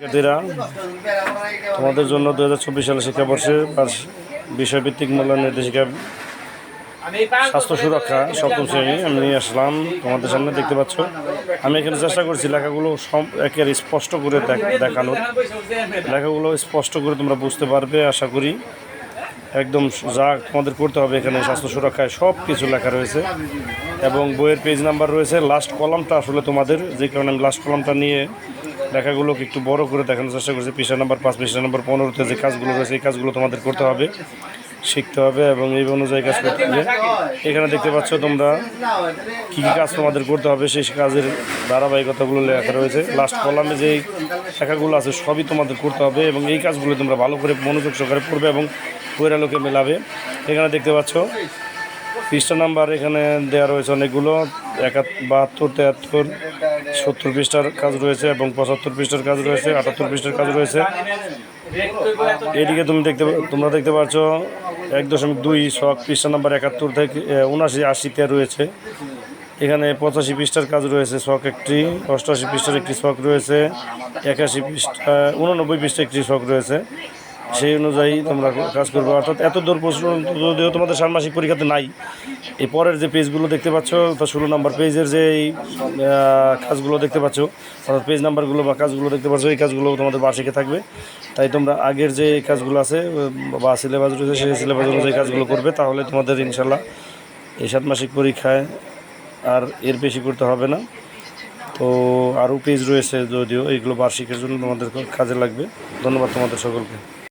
শিক্ষার্থীরা, তোমাদের জন্য দু হাজার চব্বিশ সালে শিক্ষাবর্ষে বিষয়ভিত্তিক মূল্যায়ন নির্দেশিকা, স্বাস্থ্য সুরক্ষা, সপ্তম শ্রেণি, আমি নিয়ে আসলাম। তোমাদের সামনে দেখতে পাচ্ছ, আমি এখানে চেষ্টা করছি লেখাগুলো সব একেবারে স্পষ্ট করে দেখ- দেখানোর। লেখাগুলো স্পষ্ট করে তোমরা বুঝতে পারবে, আশা করি। একদম যা আমাদের করতে হবে এখানে, স্বাস্থ্য সুরক্ষায় সব কিছু লেখা রয়েছে। এবং বইয়ের পেজ নাম্বার রয়েছে। লাস্ট কলামটা আসলে তোমাদের, যে কারণে আমি লাস্ট কলামটা নিয়ে লেখাগুলোকে একটু বড় করে দেখানোর চেষ্টা করছি। পৃষ্ঠা নাম্বার পাঁচ, পৃষ্ঠা নাম্বার পনেরোতে যে কাজগুলো রয়েছে, এই কাজগুলো তোমাদের করতে হবে। শিখতে হবে এবং এই অনুযায়ী কাজ করতে হবে। এখানে দেখতে পাচ্ছ তোমরা কী কী কাজ তোমাদের করতে হবে, সেই কাজের ধারাবাহিকতাগুলো লেখা রয়েছে। লাস্ট কলামে যে লেখাগুলো আছে, সবই তোমাদের করতে হবে এবং এই কাজগুলো তোমরা ভালো করে মনোযোগ সহকারে পড়বে এবং বইয়ের আলোকে মেলাবে। এখানে দেখতে পাচ্ছ, পৃষ্ঠা নাম্বার এখানে দেওয়া রয়েছে অনেকগুলো, একাত, বাহাত্তর তেহাত্তর সত্তর পৃষ্ঠার কাজ রয়েছে এবং পঁচাত্তর পৃষ্ঠার কাজ রয়েছে, আটাত্তর পৃষ্ঠার কাজ রয়েছে। এদিকে তুমি দেখতে তোমরা দেখতে পাচ্ছ এক দশমিক দুই শখ পৃষ্ঠা নাম্বার একাত্তর থেকে উনাশি আশিতে রয়েছে। এখানে পঁচাশি পৃষ্ঠার কাজ রয়েছে শখ একটি অষ্টআশি পৃষ্ঠার একটি শখ রয়েছে একাশি পৃষ্ঠা উননব্বই পৃষ্ঠা একটি শখ রয়েছে। সেই অনুযায়ী তোমরা কাজ করবে। অর্থাৎ এত দূর পর্যন্ত যদিও তোমাদের ষান্মাসিক পরীক্ষাতে নাই, এই পরের যে পেজগুলো দেখতে পাচ্ছ, তা ষোলো নম্বর পেজের যে কাজগুলো দেখতে পাচ্ছ, অর্থাৎ পেজ নাম্বারগুলো বা কাজগুলো দেখতে পাচ্ছ, এই কাজগুলো তোমাদের বার্ষিকে থাকবে। তাই তোমরা আগের যে কাজগুলো আছে বা সিলেবাস রয়েছে, সেই সিলেবাস অনুযায়ী কাজগুলো করবে, তাহলে তোমাদের ইনশাল্লাহ এই সাত মাসিক পরীক্ষায় আর এর বেশি করতে হবে না। তো আরও পেজ রয়েছে যদিও এইগুলো বার্ষিকের জন্য তোমাদের কাজে লাগবে। ধন্যবাদ তোমাদের সকলকে।